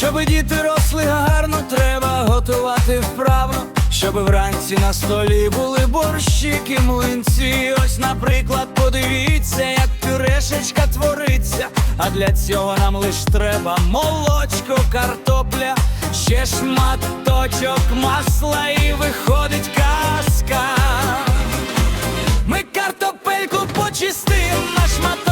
Щоби діти росли гарно, треба готувати вправно. Щоб вранці на столі були борщики, млинці. Ось, наприклад, подивіться, як пюрешечка твориться. А для цього нам лиш треба молочко, картопля, ще шматочок масла і виходить казка. Ми картопельку почистим, на шматочки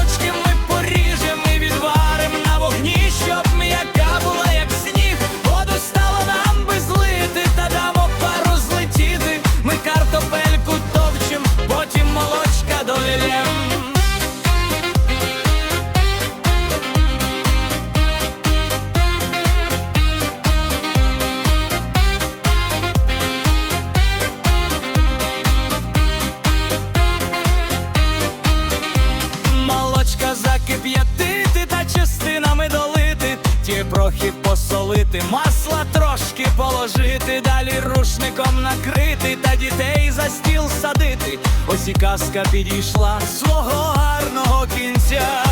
посолити, масла трошки положити, далі рушником накрити та дітей за стіл садити. Ось і казка підійшла свого гарного кінця.